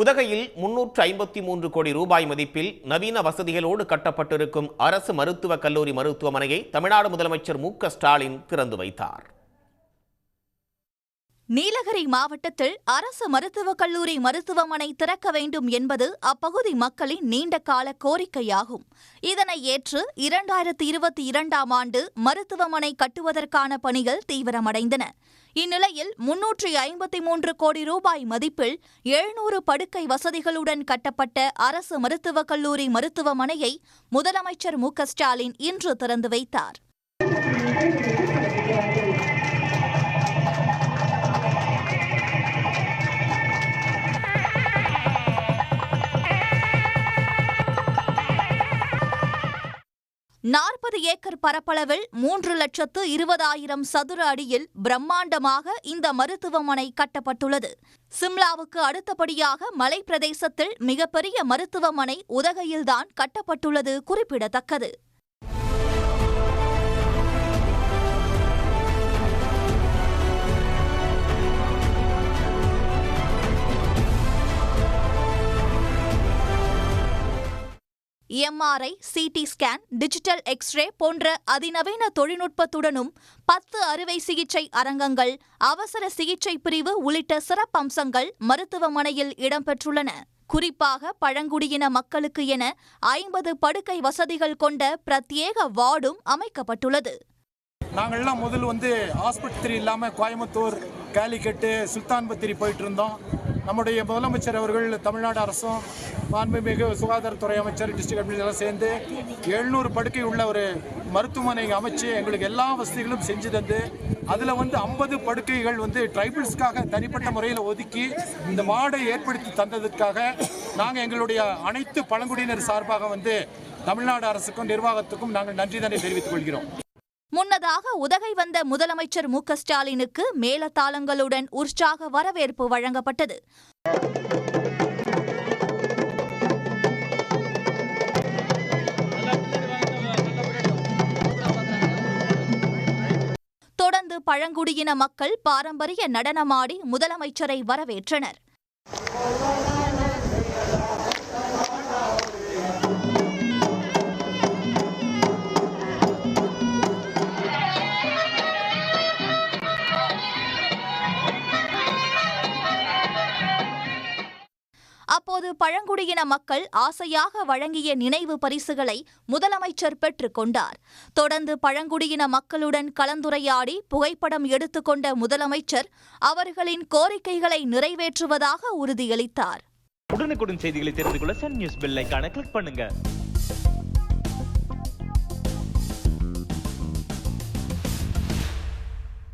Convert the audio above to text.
உதகையில் முன்னூற்று ஐம்பத்தி மூன்று கோடி ரூபாய் மதிப்பில் நவீன வசதிகளோடு கட்டப்பட்டிருக்கும் அரசு மருத்துவக் கல்லூரி மருத்துவமனையை தமிழ்நாடு முதலமைச்சர் மு ஸ்டாலின் திறந்து வைத்தார். நீலகிரி மாவட்டத்தில் அரசு மருத்துவக் கல்லூரி மருத்துவமனை திறக்க வேண்டும் என்பது அப்பகுதி மக்களின் நீண்ட கால கோரிக்கையாகும். இதனை ஏற்று இரண்டாயிரத்தி இருபத்தி இரண்டாம் ஆண்டு மருத்துவமனை கட்டுவதற்கான பணிகள் தீவிரமடைந்தன. இந்நிலையில் முன்னூற்றி ஐம்பத்தி மூன்று கோடி ரூபாய் மதிப்பில் எழுநூறு படுக்கை வசதிகளுடன் கட்டப்பட்ட அரசு மருத்துவக் கல்லூரி மருத்துவமனையை முதலமைச்சர் மு க ஸ்டாலின் இன்று திறந்து வைத்தார். நாற்பது ஏக்கர் பரப்பளவில் மூன்று லட்சத்து இருபதாயிரம் சதுர அடியில் பிரம்மாண்டமாக இந்த மருத்துவமனை கட்டப்பட்டுள்ளது. சிம்லாவுக்கு அடுத்தபடியாக மலைப்பிரதேசத்தில் மிகப்பெரிய மருத்துவமனை உதகையில்தான் கட்டப்பட்டுள்ளது குறிப்பிடத்தக்கது. MRI CT scan digital X ray போன்ற அதிநவீன தொழில்நுட்பத்துடனும் பத்து அறுவை சிகிச்சை அரங்கங்கள் அவசர சிகிச்சை பிரிவு உள்ளிட்ட சிறப்பம்சங்கள் மருத்துவமனையில் இடம்பெற்றுள்ளன குறிப்பாக பழங்குடியின மக்களுக்கு என ஐம்பது படுக்கை வசதிகள் கொண்ட பிரத்யேக வார்டும் அமைக்கப்பட்டுள்ளது. நாங்கள்லாம் முதல் வந்து ஆஸ்பத்திரி இல்லாமல் கோயம்புத்தூர் காலிக்கட்டு சுல்தான் பத்திரி போயிட்டு இருந்தோம். நம்முடைய முதலமைச்சர் அவர்கள் தமிழ்நாடு அரசும் மாண்புமிகு சுகாதாரத்துறை அமைச்சர் டிஸ்ட்ரிக்ட் அட்மினிஸ்ட்ரேஷன் எல்லாம் சேர்ந்து எழுநூறு படுக்கை உள்ள ஒரு மருத்துவமனை அமைச்சு எங்களுக்கு எல்லா வசதிகளும் செஞ்சு தந்து அதில் வந்து ஐம்பது படுக்கைகள் வந்து ட்ரைபிள்ஸ்க்காக தனிப்பட்ட முறையில் ஒதுக்கி இந்த மாடை ஏற்படுத்தி தந்ததற்காக நாங்கள் எங்களுடைய அனைத்து பழங்குடியினர் சார்பாக வந்து தமிழ்நாடு அரசுக்கும் நிர்வாகத்துக்கும் நாங்கள் நன்றி தானே தெரிவித்துக் கொள்கிறோம். முன்னதாக உதகை வந்த முதலமைச்சர் மு. க. ஸ்டாலினுக்கு மேலதாளங்களுடன் உற்சாக வரவேற்பு வழங்கப்பட்டது. தொடர்ந்து பழங்குடியின மக்கள் பாரம்பரிய நடனமாடி முதலமைச்சரை வரவேற்றனர். அப்போது பழங்குடியின மக்கள் ஆசையாக வழங்கிய நினைவு பரிசுகளை முதலமைச்சர் பெற்றுக்கொண்டார் தொடர்ந்து பழங்குடியின மக்களுடன் கலந்துரையாடி புகைப்படம் எடுத்துக்கொண்ட முதலமைச்சர் அவர்களின் கோரிக்கைகளை நிறைவேற்றுவதாக உறுதியளித்தார். உடனுக்குடன் செய்திகளை தெரிந்து கொள்ள சன் நியூஸ் பெல்லைக்கான கிளிக் பண்ணுங்க.